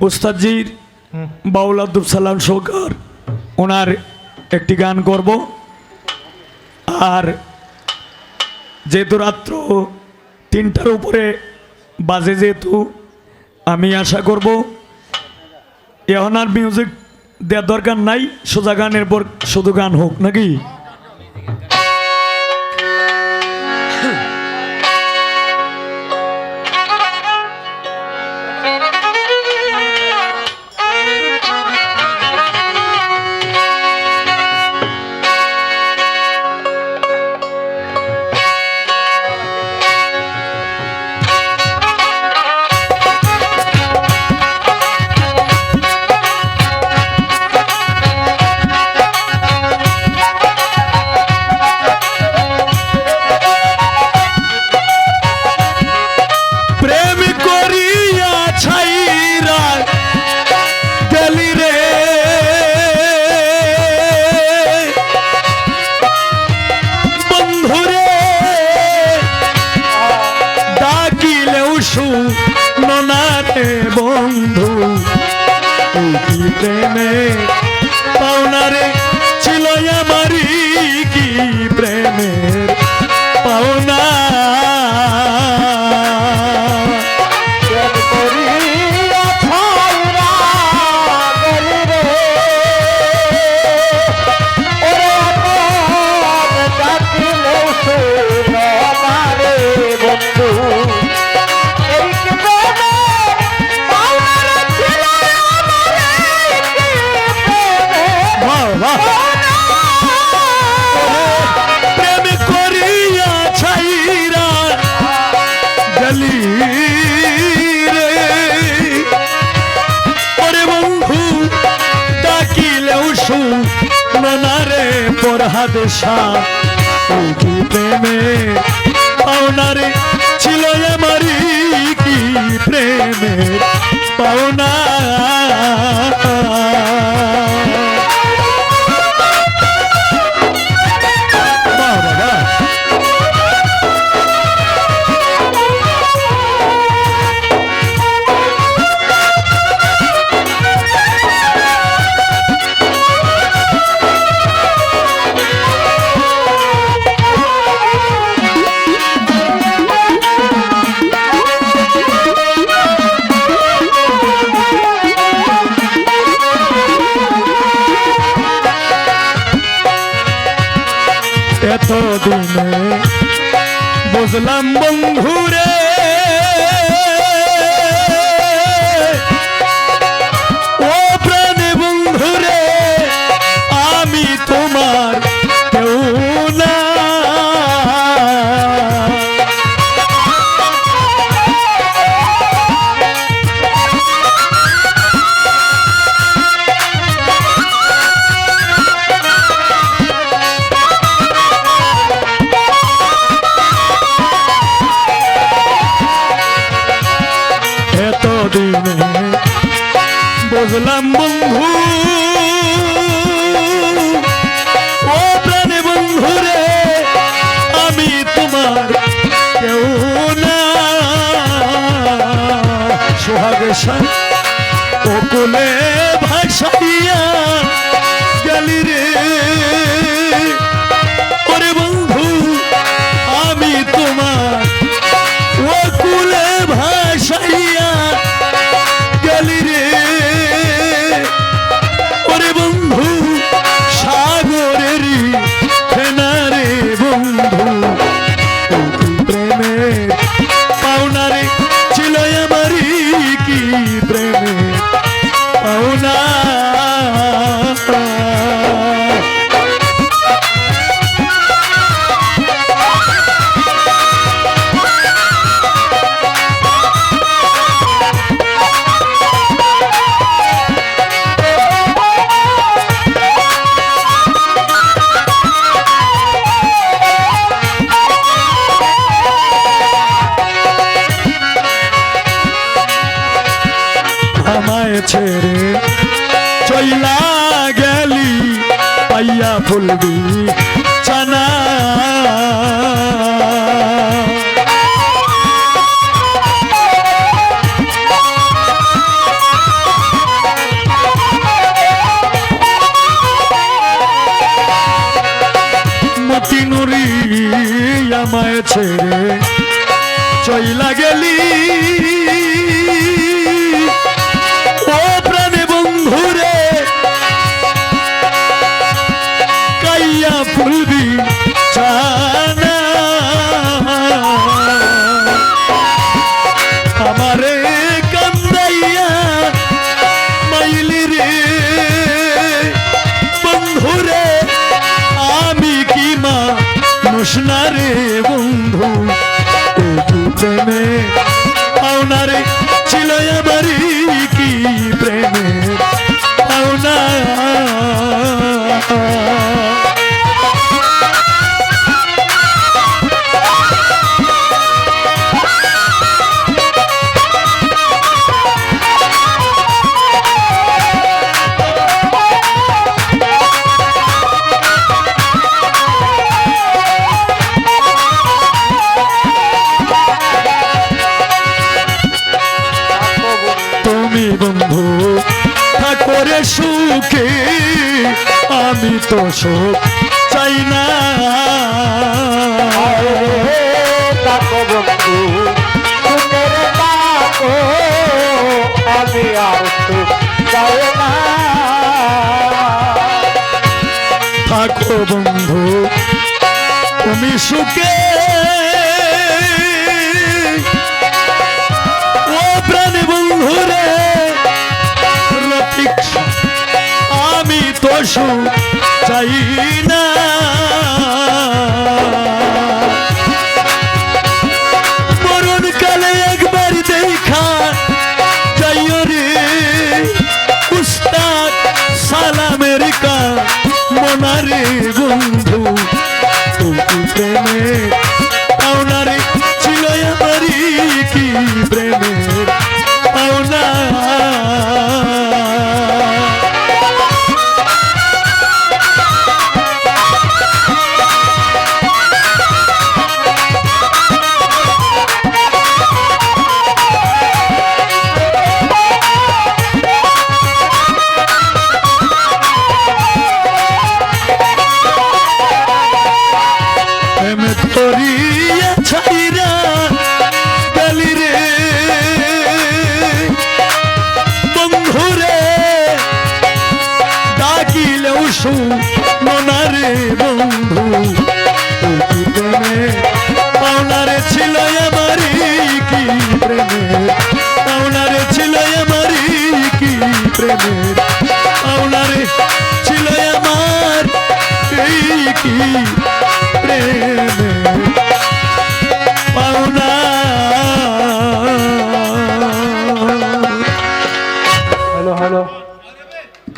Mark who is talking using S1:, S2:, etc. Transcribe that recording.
S1: উস্তাদজির বাউল আব্দুল সালাম সৌকার ওনার একটি গান করব। আর যেহেতু রাত্র তিনটার উপরে বাজে যেহেতু, আমি আশা করব আর মিউজিক দেওয়ার দরকার নাই, সোজা গানের পর শুধু গান হোক, নাকি? প্রেমে পাওনারে ননারে পরহাদে শাহ। এই কি প্রেমে পাওনারে ছিল আমারি কি প্রেমে পাওনা। এতদিনে বুঝলাম বন্ধুরে Action! ছেড়ে চইলা গেলি পাইয়া ফুলবি ছানা। মতিনুরি আমায় ছেড়ে চইলা গেলি। করে সুখে আমি তো সুখ চাই না। থাকো বন্ধু তুমি সুখে। তো সুখ চাই না।